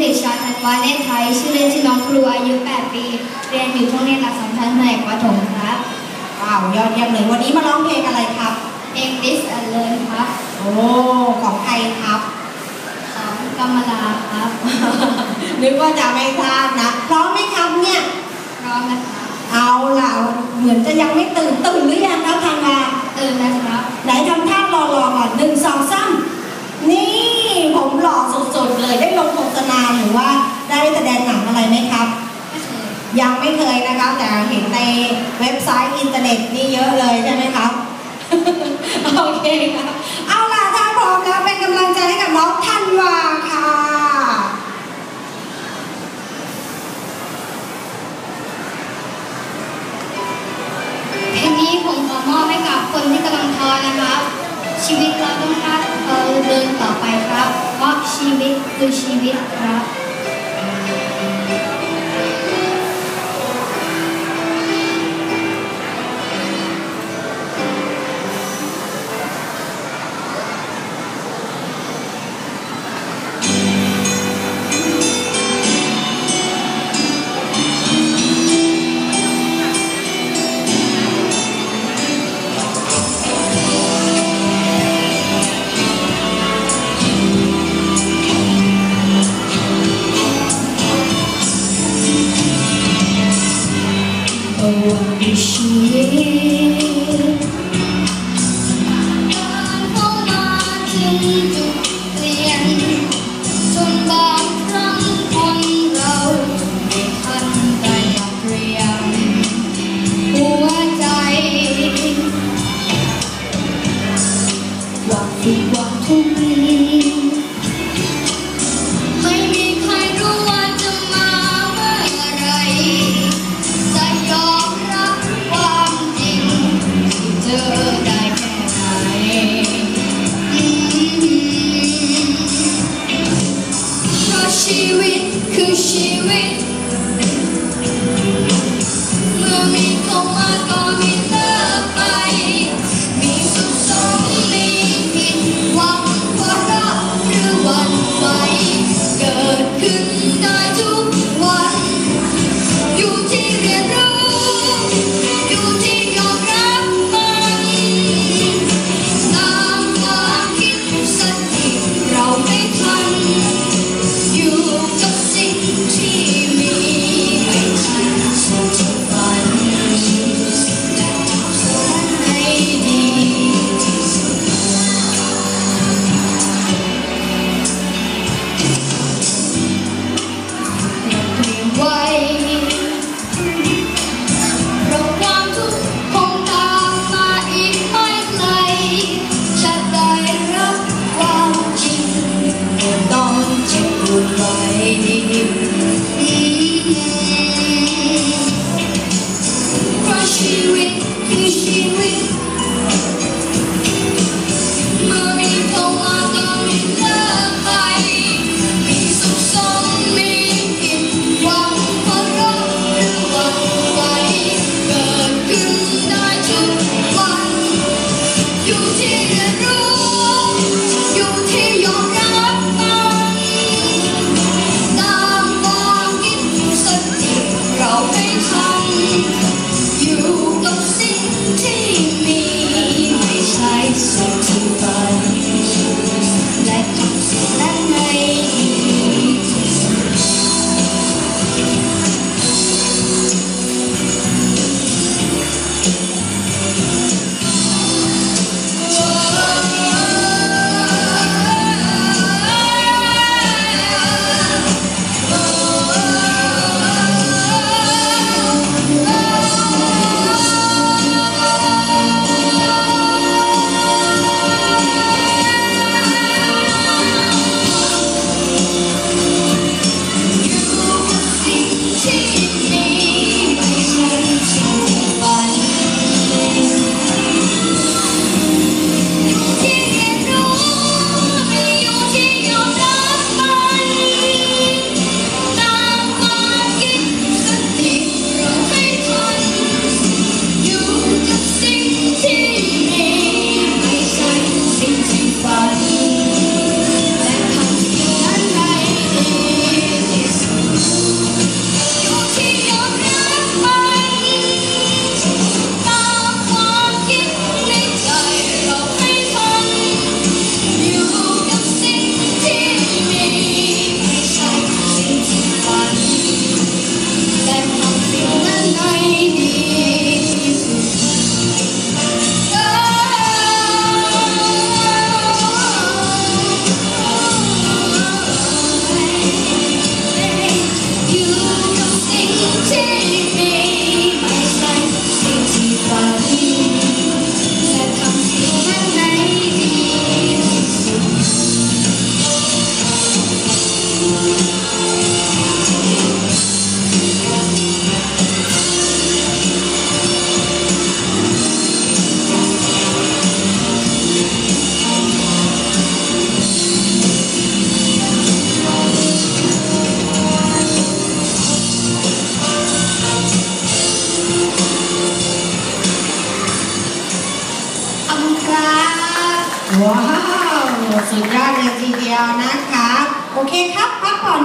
เด็กชายธันวาเนตรไทย ชื่อเล่นชื่อน้องครูอายุ 8 ปี เรียนอยู่โรงเรียนหลักสำคัญแผนกประถมครับว้าวยอดเยี่ยมเลยวันนี้มาร้องเพลงอะไรครับ English and Learn ครับ โอ้ของใครครับของกำมลาครับ นึกว่าจะไม่ทราบนะพร้อมไหมครับเนี่ยพร้อมนะครับเอาล่ะเหมือนจะยังไม่ตื่นตื่นหรือยังครับทางงานตื่นนะครับไหนทำท่ารอรอก่อนหนึ่งสองสามนี่ผมหล่อสุดๆเลยได้ลงโฆ ษณาหรือว่าได้แสดงหนังอะไรไหมครับ ยังไม่เคยนะครับ แต่เห็นในเว็บไซต์อินเทอร์เน็ตนี่เยอะเลยใช่ไหมครับโอเคครับเอาล่ะถ้าพร้อมแล้วเป็นกำลังใจให้กับน้องธันวาค่ะเพลงนี้ผมขอมอบให้กับคนที่กำลังท้อนะครับ ชีวิตเราต้องก้าวเออเดินต่อไปครับ เพราะชีวิตคือชีวิตครับ she read, she read? my you. ว้าว สุดยอดเลยทีเดียวนะคะ โอเคครับ พักผ่อน